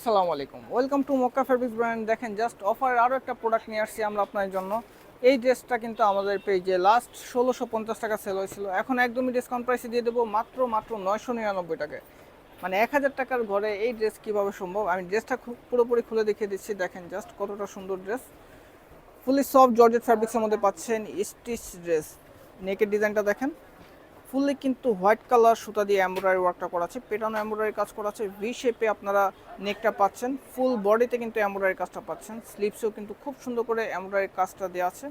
আসসালামু আলাইকুম। Welcome to Makka fabrics brand দেখেন জাস্ট অফার আরও একটা প্রোডাক্ট নিয়ে আসছি আমরা আপনার জন্য। এই ড্রেসটা কিন্তু আমাদের পেজে লাস্ট ষোলোশো পঞ্চাশ টাকা সেল হয়েছিল। এখন একদমই ডিসকাউন্ট প্রাইসে দিয়ে দেবো মাত্র মাত্র নয়শো নিরানব্বই টাকায় মানে এক হাজার টাকার ঘরে এই ড্রেস কীভাবে সম্ভব? আমি ড্রেসটা খুব পুরোপুরি খুলে দেখিয়ে দিচ্ছি। দেখেন জাস্ট কতটা সুন্দর ড্রেস ফুলি সফট জর্জেট ফ্যাব্রিক্সের মধ্যে পাচ্ছেন স্টিচ ড্রেস নেকের ডিজাইনটা দেখেন। ফুললি কিন্তু হোয়াইট কালার সুতা দিয়ে এমব্রয়ডারি ওয়ার্কটা করা আছে পেটানো এমব্রয়ডারি কাজ করা আছে ভি শেপে আপনারা নেকটা পাচ্ছেন ফুল বডিতে কিন্তু এমব্রয়ডারি কাজটা পাচ্ছেন স্লিপসেও কিন্তু খুব সুন্দর করে এমব্রয়ডারি কাজটা দেওয়া আছে।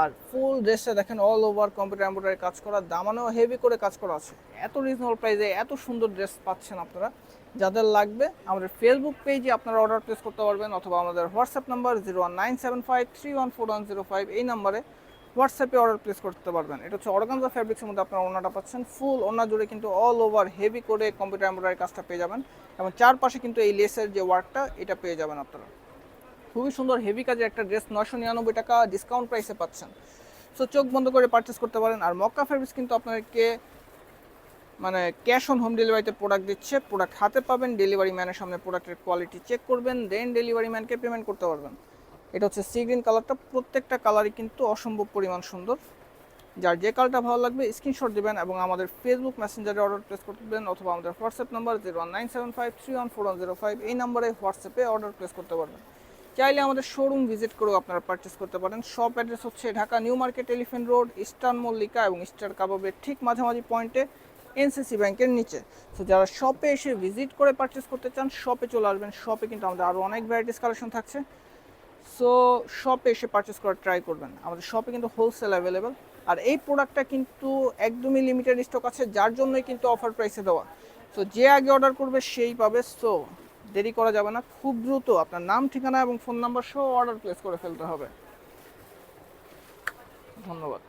আর ফুল ড্রেসটা দেখেন অল ওভার কম্পিউটার এমব্রয়ডারি কাজ করা, দামানেও হেভি করে কাজ করা আছে। এত রিজনেবল প্রাইসে এত সুন্দর ড্রেস পাচ্ছেন আপনারা। যাদের লাগবে, আমাদের ফেসবুক পেজে আপনারা অর্ডার প্লেস করতে পারবেন, অথবা আমাদের WhatsApp number zero one nine seven five three one four one zero five এই নাম্বারে হোয়াটসঅ্যাপে অর্ডার প্লেস করতে পারবেন। এটা হচ্ছে অর্গানজা ফ্যাব্রিক্সের মধ্যে আপনারা ওনাটা পাচ্ছেন। ফুল ওনা জুড়ে কিন্তু অল ওভার হেভি করে কম্পিউটার এমব্রয়ডারি কাজটা পেয়ে যাবেন। এবং চারপাশে কিন্তু এই লেসের যে ওয়ার্কটা এটা পেয়ে যাবেন আপনারা। খুবই সুন্দর হেভি কাজের একটা ড্রেস নয়শো নিরানব্বই টাকা ডিসকাউন্ট প্রাইসে পাচ্ছেন। সো চোখ বন্ধ করে পারচেস করতে পারেন। আর মক্কা ফ্যাব্রিক্স কিন্তু আপনাদেরকে মানে ক্যাশ অন হোম ডেলিভারিতে প্রোডাক্ট দিচ্ছে। প্রোডাক্ট হাতে পাবেন ডেলিভারি ম্যানের সামনে প্রোডাক্টের কোয়ালিটি চেক করবেন দেন ডেলিভারি ম্যানকে পেমেন্ট করতে পারবেন। এটা হচ্ছে সি গ্রিন কালারটা প্রত্যেকটা কালারই কিন্তু অসম্ভব পরিমাণ সুন্দর। যার যে কালারটা ভালো লাগবে স্ক্রিনশট দেবেন এবং আমাদের ফেসবুক মেসেঞ্জারে অর্ডার প্লেস করবেন অথবা আমাদের WhatsApp number zero nine seven five three one four zero five এই নাম্বারে হোয়াটসঅ্যাপে অর্ডার প্লেস করতে পারবেন। চাইলে আমাদের শোরুম ভিজিট করেও আপনারা পারচেস করতে পারেন। শপ অ্যাড্রেস হচ্ছে Dhaka new market elephant road eastern Mallika এবং স্টার কাবাবের ঠিক মাঝামাঝি পয়েন্টে এনসিসি ব্যাংকের নিচে। তো যারা শপে এসে ভিজিট করে পারচেস করতে চান শপে চলে আসবেন। শপে কিন্তু আমাদের আরও অনেক ভ্যারাইটিস কালেকশন থাকছে। সো শপে এসে পারচেস করার ট্রাই করবেন আমাদের শপে কিন্তু হোলসেল অ্যাভেলেবেল আর এই প্রোডাক্টটা কিন্তু একদমই লিমিটেড স্টক আছে, যার জন্যই কিন্তু অফার প্রাইসে দেওয়া। সো যে আগে অর্ডার করবে, সেই পাবে। সো দেরি করা যাবে না। খুব দ্রুত আপনার নাম, ঠিকানা এবং ফোন নাম্বার সহ অর্ডার প্লেস করে ফেলতে হবে। ধন্যবাদ।